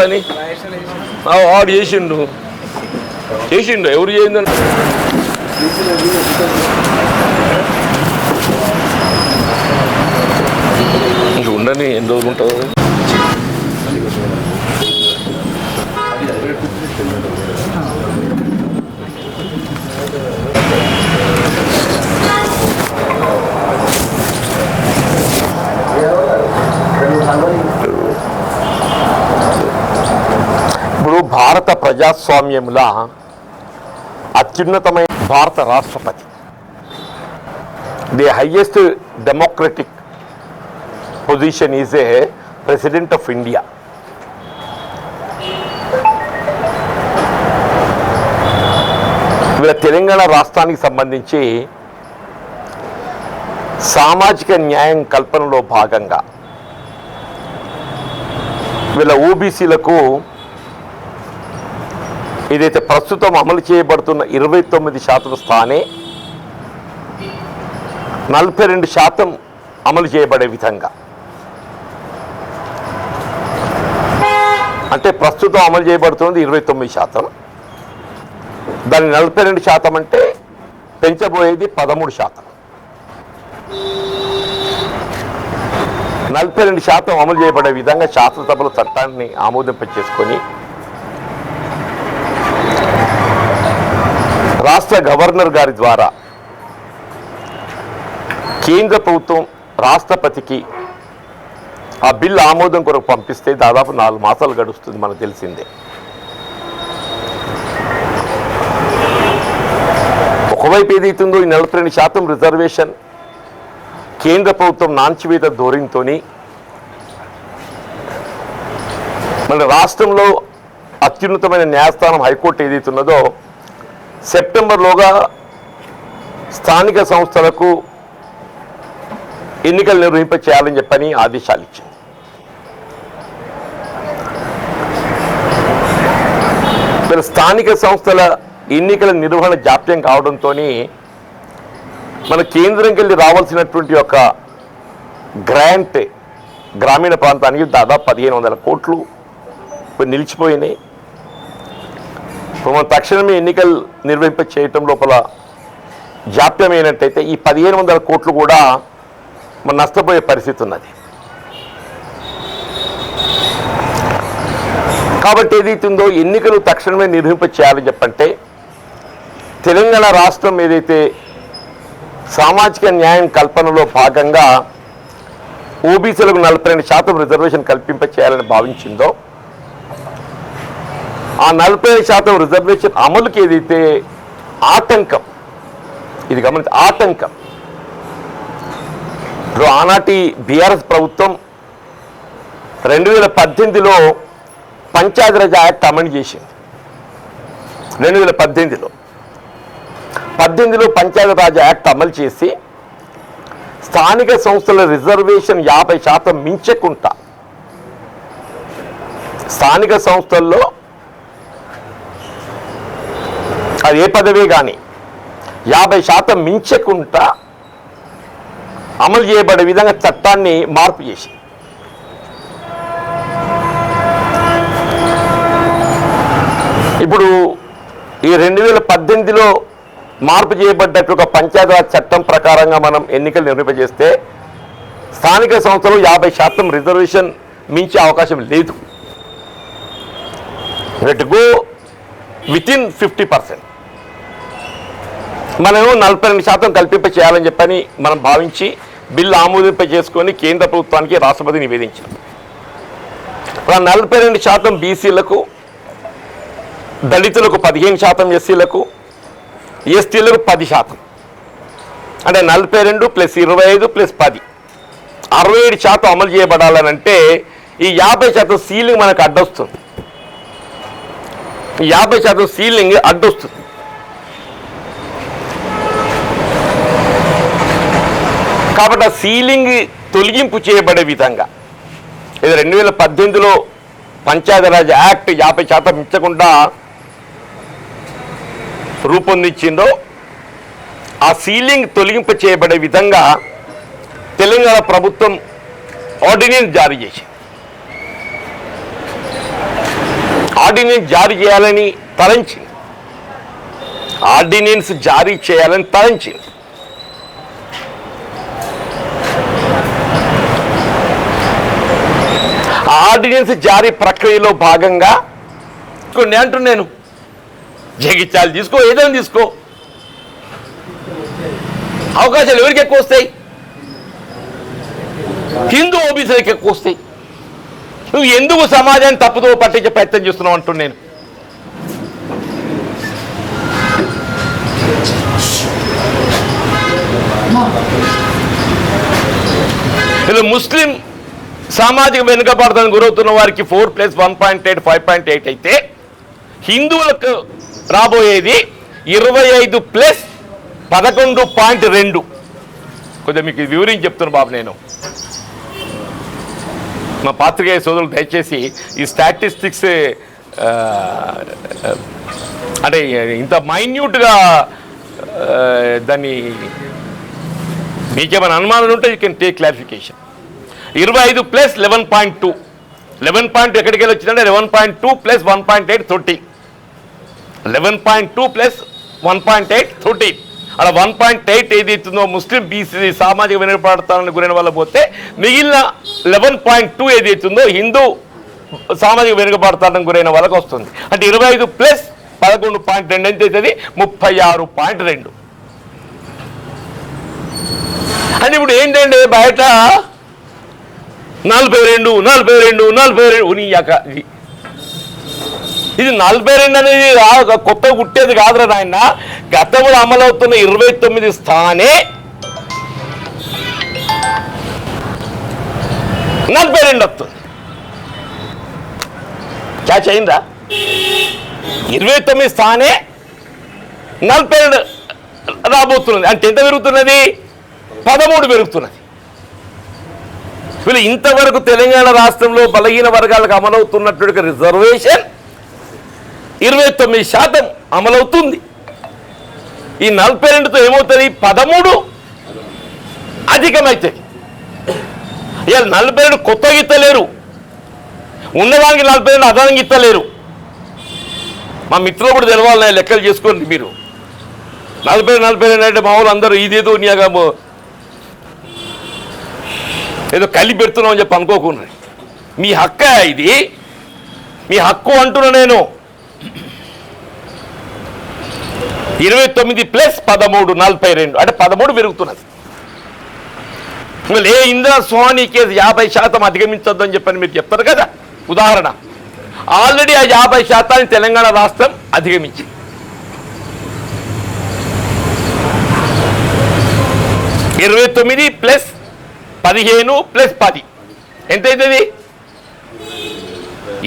పని? వాడు చేసిండు. చేసిండు ఎవరు చేయిందంటే ఉండని ఎన్ని రోజులు ఉంటుంది ఇప్పుడు భారత ప్రజాస్వామ్యముల అత్యున్నతమైన భారత రాష్ట్రపతి. The highest democratic position is a president of India వీళ్ళ తెలంగాణ రాష్ట్రానికి సంబంధించి సామాజిక న్యాయం కల్పనలో భాగంగా వీళ్ళ ఓబీసీలకు ఏదైతే ప్రస్తుతం అమలు చేయబడుతున్న ఇరవై తొమ్మిది శాతం స్థానే నలభై రెండు శాతం అమలు చేయబడే విధంగా. అంటే ప్రస్తుతం అమలు చేయబడుతున్నది ఇరవై తొమ్మిది శాతం. దాని నలభై రెండు శాతం అంటే పెంచబోయేది పదమూడు శాతం. నలభై రెండు శాతం అమలు చేయబడే విధంగా శాసనసభలో చట్టాన్ని ఆమోదింప చేసుకొని రాష్ట్ర గవర్నర్ గారి ద్వారా కేంద్ర ప్రభుత్వం రాష్ట్రపతికి ఆ బిల్లు ఆమోదం కొరకు పంపిస్తే దాదాపు నాలుగు మాసాలు గడుస్తుంది మనకు తెలిసిందే. ఒకవైపు ఏదైతుందో ఈ నలభై రెండు శాతం రిజర్వేషన్ కేంద్ర ప్రభుత్వం నాంచివేత ధోరణితో మన రాష్ట్రంలో అత్యున్నతమైన న్యాయస్థానం హైకోర్టు ఏదైతున్నదో సెప్టెంబర్లోగా స్థానిక సంస్థలకు ఎన్నికలు నిర్వహింప చేయాలని చెప్పని ఆదేశాలు ఇచ్చింది మరి స్థానిక సంస్థల ఎన్నికల నిర్వహణ జాప్యం కావడంతో మన కేంద్రంకి వెళ్ళి రావాల్సినటువంటి ఒక గ్రాంట్ గ్రామీణ ప్రాంతానికి దాదాపు పదిహేను వందల కోట్లు నిలిచిపోయినాయి. ఇప్పుడు మనం తక్షణమే ఎన్నికలు నిర్వహింప చేయటం లోపల జాప్యం అయినట్టయితే ఈ పదిహేను వందల కోట్లు కూడా మన నష్టపోయే పరిస్థితి ఉన్నది. కాబట్టి ఏదైతుందో ఎన్నికలు తక్షణమే నిర్వహింప చేయాలని చెప్పంటే తెలంగాణ రాష్ట్రం ఏదైతే సామాజిక న్యాయం కల్పనలో భాగంగా ఓబీసీలకు నలభై రెండు శాతం రిజర్వేషన్ కల్పింప చేయాలని భావించిందో ఆ నలభై ఐదు శాతం రిజర్వేషన్ అమలుకి ఏదైతే ఆటంకం ఇది గమనించి ఆటంకం. ఇప్పుడు ఆనాటి బీఆర్ఎస్ ప్రభుత్వం రెండు వేల పద్దెనిమిదిలో పంచాయతీరాజ్ యాక్ట్ అమలు చేసింది. రెండు వేల పద్దెనిమిదిలో. పద్దెనిమిదిలో పంచాయతీరాజ్ యాక్ట్ అమలు చేసి స్థానిక సంస్థల రిజర్వేషన్ యాభై శాతం మించకుండా స్థానిక సంస్థల్లో అది ఏ పదవే కానీ యాభై శాతం మించకుండా అమలు చేయబడే విధంగా చట్టాన్ని మార్పు చేసి ఇప్పుడు ఈ రెండు వేల పద్దెనిమిదిలో మార్పు చేయబడ్డట్టు ఒక పంచాయతీరాజ్ చట్టం ప్రకారంగా మనం ఎన్నికలు నిర్వహింపజేస్తే స్థానిక సంస్థలు యాభై శాతం రిజర్వేషన్ మించే అవకాశం లేదు. Let go within fifty percent. మనము నలభై రెండు శాతం కల్పింప చేయాలని చెప్పని మనం భావించి బిల్లు ఆమోదింప చేసుకొని కేంద్ర ప్రభుత్వానికి రాష్ట్రపతి నివేదించాం ఆ నలభై రెండు శాతం బీసీలకు దళితులకు పదిహేను శాతం ఎస్సీలకు ఎస్టీలకు పది శాతం. అంటే నలభై రెండు ప్లస్ ఇరవై ఐదు ప్లస్ పది. అరవై ఏడు శాతం అమలు చేయబడాలని అంటే ఈ యాభై శాతం సీలింగ్ మనకు అడ్డొస్తుంది. యాభై శాతం సీలింగ్ అడ్డొస్తుంది. కాబట్టి ఆ సీలింగ్ తొలగింపు చేయబడే విధంగా. ఇది రెండు వేల పద్దెనిమిదిలో పంచాయతీరాజ్ యాక్ట్ యాభై శాతం ఇచ్చకుండా రూపొందించిందో ఆ సీలింగ్ తొలగింపు చేయబడే విధంగా తెలంగాణ ప్రభుత్వం ఆర్డినెన్స్ జారీ చేసింది. ఆర్డినెన్స్ జారీ చేయాలని తలంచింది. ఆర్డినెన్స్ జారీ చేయాలని తలంచింది. ఆర్డినెన్స్ జారీ ప్రక్రియలో భాగంగా కొన్ని అంటున్నాను నేను. జగిత్యాలు తీసుకో ఏదైనా తీసుకో. అవకాశాలు ఎవరికి ఎక్కువ వస్తాయి? హిందూ ఓబీసీలకు ఎక్కువ వస్తాయి. నువ్వు ఎందుకు సమాజాన్ని తప్పుదో పట్టించే ప్రయత్నం చేస్తున్నావు అంటున్నాను నేను. ముస్లిం సామాజిక వెనుకబడతానికి గురవుతున్న వారికి four plus one point eight five point eight అయితే హిందువులకు రాబోయేది ఇరవై ఐదు ప్లస్ పదకొండు పాయింట్ రెండు. కొద్దిగా మీకు ఇది వివరించి చెప్తున్నాను బాబు నేను. మా పాత్రికేయ సోదరులు దయచేసి ఈ స్టాటిస్టిక్స్ అంటే ఇంత మైన్యూట్గా దాన్ని మీకేమైనా అనుమానాలు ఉంటే యూ కెన్ టేక్ క్లారిఫికేషన్ ఇరవై ఐదు plus eleven point two. Eleven point ఎక్కడికి వెళ్ళి వచ్చిందంటే eleven point two plus one point eight thirty. Eleven point two plus one point eight thirty. అలా వన్ పాయింట్ ఎయిట్ ఏది అవుతుందో ముస్లిం బీసీ సామాజిక వెనుకబడతానని గురైన వల్ల పోతే మిగిలిన లెవెన్ పాయింట్ టూ ఏది అవుతుందో హిందూ సామాజిక వెనుకబడతానికి గురైన వాళ్ళకి వస్తుంది. అంటే ఇరవై ఐదు ప్లస్ పదకొండు పాయింట్ రెండు ఎంత అవుతుంది? ముప్పై ఆరు పాయింట్ రెండు. అని ఇప్పుడు ఏంటంటే బయట నలభై రెండు నలభై రెండు నలభై రెండు ఉనియాక ఇది ఇది నలభై రెండు అనేది కొత్త గుట్టేది కాదురా నాయన. గతంలో అమలవుతున్న ఇరవై తొమ్మిది స్థానే నలభై రెండు వస్తుంది క్యాచ్ అయిందా? ఇరవై తొమ్మిది స్థానే నలభై రెండు రాబోతున్నది. అంటే ఎంత పెరుగుతున్నది? పదమూడు పెరుగుతున్నది. వీళ్ళు ఇంతవరకు తెలంగాణ రాష్ట్రంలో బలహీన వర్గాలకు అమలవుతున్నటువంటి రిజర్వేషన్ ఇరవై తొమ్మిది శాతం అమలవుతుంది. ఈ నలభై రెండుతో ఏమవుతుంది? పదమూడు అధికమవుతుంది ఇవాళ నలభై రెండు కొత్తగా ఇత్తలేరు ఉన్నదానికి నలభై రెండు అదనంగా ఇత్తలేరు మా మిత్రులు కూడా తెలవాలి లెక్కలు చేసుకోండి మీరు. నలభై నలభై రెండు అంటే మా వాళ్ళు అందరూ ఇదేదో నీగా ఏదో కలి పెడుతున్నాం అని చెప్పి అనుకోకుండా మీ హక్క ఇది? మీ హక్కు అంటున్నా నేను. ఇరవై తొమ్మిది ప్లస్ పదమూడు నలభై రెండు. అంటే పదమూడు పెరుగుతున్నది. ఏ ఇందిరా సోని కేసు యాభై శాతం అధిగమించొద్దు అని చెప్పని మీరు చెప్తారు కదా? ఉదాహరణ. ఆల్రెడీ ఆ యాభై శాతాన్ని తెలంగాణ రాష్ట్రం అధిగమించింది. ఇరవై తొమ్మిది ప్లస్ పదిహేను ప్లస్ పది. ఎంత అవుతుంది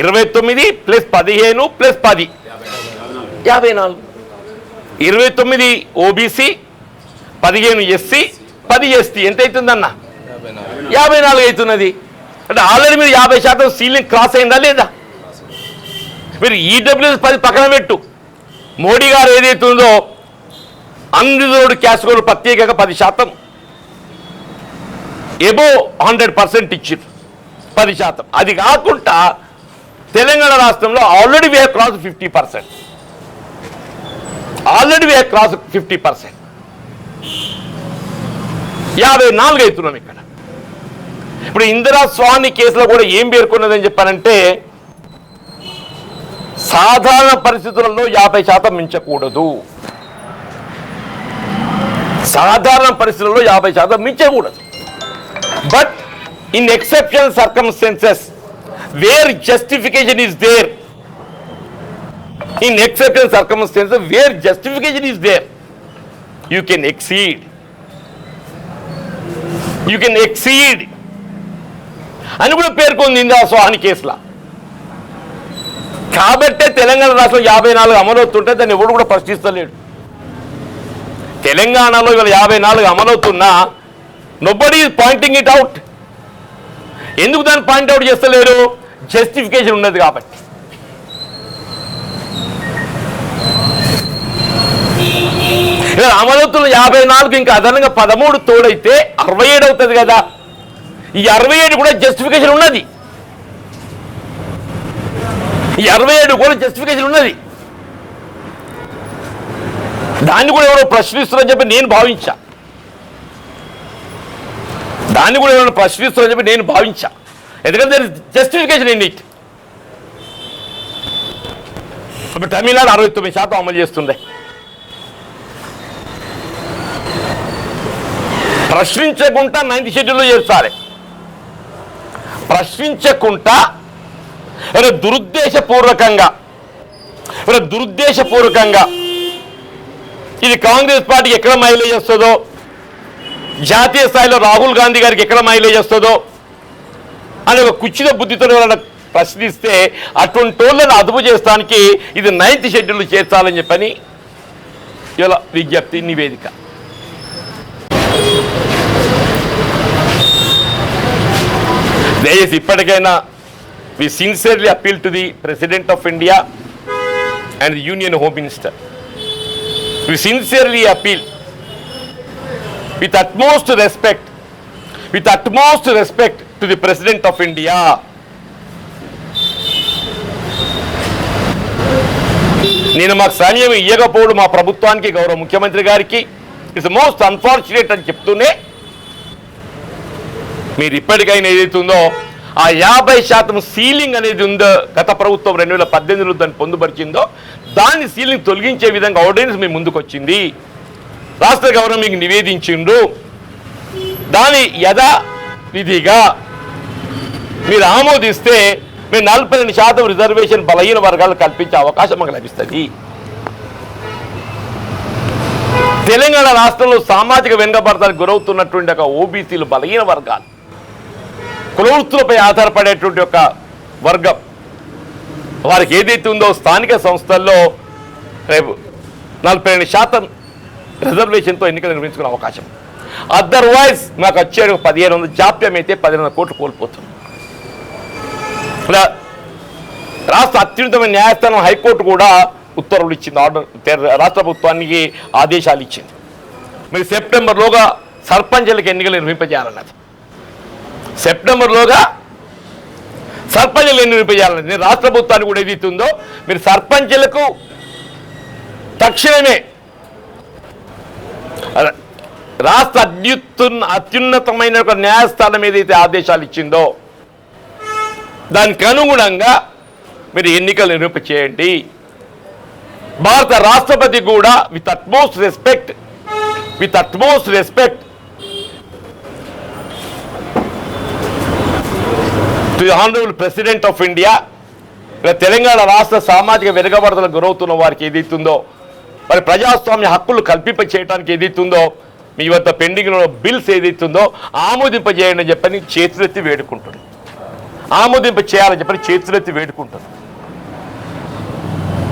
ఇరవై తొమ్మిది ప్లస్ పదిహేను ప్లస్ పది. యాభై నాలుగు. ఇరవై తొమ్మిది ఓబీసీ పదిహేను ఎస్సీ పది ఎస్టీ. ఎంత అవుతుందన్న యాభై నాలుగు అవుతున్నది అంటే ఆల్రెడీ మీరు యాభై శాతం సీలింగ్ క్రాస్ అయిందా లేదా? మీరు ఈడబ్ల్యూఎస్ పది పక్కన పెట్టు. మోడీ గారు ఏదైతుందో అన్రిజర్వ్డ్ క్యాష్ ప్రత్యేకంగా పది శాతం. ఎబో హండ్రెడ్ పర్సెంట్ ఇచ్చింది పది శాతం. అది కాకుండా తెలంగాణ రాష్ట్రంలో already we cross fifty percent already we cross fifty percent యాభై నాలుగు అవుతున్నాం ఇక్కడ. ఇప్పుడు ఇందిరా స్వామి కేసులో కూడా ఏం పేర్కొన్నదని చెప్పానంటే సాధారణ పరిస్థితులలో యాభై శాతం మించకూడదు. సాధారణ పరిస్థితుల్లో యాభై శాతం మించకూడదు. But in exceptional circumstances where justification is there in exceptional circumstances where justification is there you can exceed you can exceed అని కూడా పేర్కొంది ఇందా సోహాని కేసులో. కాబట్టే తెలంగాణ రాష్ట్రం యాభై నాలుగు అమలవుతుంటే దాన్ని ఎవడు కూడా ప్రశ్నిస్తలేడు. తెలంగాణలో ఇవాళ యాభై నాలుగు అమలవుతున్నా నొబ్బడి పాయింటింగ్ ఇట్ అవుట్ ఎందుకు దాన్ని పాయింట్ అవుట్ చేస్తలేరు? జస్టిఫికేషన్ ఉన్నది కాబట్టి. ఇలా అమలవుతున్న యాభై నాలుగు ఇంకా అదనంగా పదమూడు తోడైతే అరవై ఏడు అవుతుంది కదా. ఈ అరవై ఏడు కూడా జస్టిఫికేషన్ ఉన్నది. ఈ అరవై ఏడు కూడా జస్టిఫికేషన్ ఉన్నది. దాన్ని కూడా ఎవరో ప్రశ్నిస్తున్నారని చెప్పి నేను భావించా. దాన్ని కూడా ఏమైనా ప్రశ్నిస్తున్నారని చెప్పి నేను భావించా. ఎందుకంటే జస్టిఫికేషన్ ఇన్ ఇట్ ఇప్పుడు తమిళనాడు అరవై తొమ్మిది శాతం అమలు చేస్తుంది. ప్రశ్నించకుండా నైన్త్ షెడ్యూల్లో చేస్తారు ప్రశ్నించకుండా దురుద్దేశపూర్వకంగా దురుద్దేశపూర్వకంగా ఇది కాంగ్రెస్ పార్టీ ఎక్కడ మైలేజ్ వస్తుందో జాతీయ స్థాయిలో రాహుల్ గాంధీ గారికి ఎక్కడ మైలేజ్ వస్తుందో అని ఒక కుచ్చిత బుద్ధితో ప్రశ్నిస్తే అటువంటి వాళ్ళని అదుపు చేస్తానికి ఇది నైన్త్ షెడ్యూల్ చేర్చాలని చెప్పని ఇలా విజ్ఞప్తి నివేదిక. దయచేసి ఇప్పటికైనా we sincerely appeal to the president of India and the union home minister we sincerely appeal utmost respect, with utmost respect to the President of India. నేను మాకు సమయం ఇవ్వకపోవడం మా ప్రభుత్వానికి గౌరవ ముఖ్యమంత్రి గారికి ఇట్స్ మోస్ట్ అన్ఫార్చునేట్ అని చెప్తూనే మీరు ఇప్పటికైనా ఏదైతే ఉందో ఆ యాభై శాతం సీలింగ్ అనేది ఉందో గత ప్రభుత్వం రెండు వేల పద్దెనిమిదిలో దాన్ని పొందుపరిచిందో దాన్ని సీలింగ్ తొలగించే విధంగా ఆర్డినెన్స్ మీ ముందుకు వచ్చింది రాష్ట్ర గవర్నర్ మీకు నివేదించిండు దాని యథా విధిగా మీరు ఆమోదిస్తే మీరు నలభై రెండు శాతం రిజర్వేషన్ బలహీన వర్గాలు కల్పించే అవకాశం మాకు లభిస్తుంది. తెలంగాణ రాష్ట్రంలో సామాజిక వెనుకబడతానికి గురవుతున్నటువంటి ఒక ఓబీసీలు బలహీన వర్గాలు కులవృత్తులపై ఆధారపడేటువంటి ఒక వర్గం. వారికి ఏదైతే ఉందో స్థానిక సంస్థల్లో రేపు నలభై రెండు శాతం రిజర్వేషన్తో ఎన్నికలు నిర్వహించుకునే అవకాశం. అదర్వైజ్ మాకు వచ్చే పదిహేను వందల. జాప్యం అయితే పదిహేను కోట్లు కోల్పోతుంది రాష్ట్ర అత్యున్నతమైన న్యాయస్థానం హైకోర్టు కూడా ఉత్తర్వులు ఇచ్చింది. ఆర్డర్ రాష్ట్ర ప్రభుత్వానికి ఆదేశాలు ఇచ్చింది. మీరు సెప్టెంబర్లోగా సర్పంచులకు ఎన్నికలు నిర్వహింపజేయాలన్నది. సెప్టెంబర్లోగా సర్పంచులు నిర్వహింపజేయాలన్నది. నేను రాష్ట్ర ప్రభుత్వానికి కూడా ఏదైతే ఉందో మీరు సర్పంచులకు తక్షణమే రాష్ట్ర అత్యున్న అత్యున్నతమైన ఒక న్యాయస్థానం ఏదైతే ఆదేశాలు ఇచ్చిందో దానికి అనుగుణంగా మీరు ఎన్నికలు నిరూప చేయండి భారత రాష్ట్రపతి కూడా with utmost respect with utmost respect to honourable president of India ఇలా తెలంగాణ రాష్ట్ర సామాజిక వెనుకబడతలకు గురవుతున్న వారికి ఏదైతుందో మరి ప్రజాస్వామ్య హక్కులు కల్పింప చేయడానికి ఏదైతుందో మీ వద్ద పెండింగ్లో బిల్స్ ఏదైతుందో ఆమోదింపజేయండి అని చెప్పని చేతులెత్తి వేడుకుంటుంది. ఆమోదింప చేయాలని చెప్పని చేతులెత్తి వేడుకుంటుంది.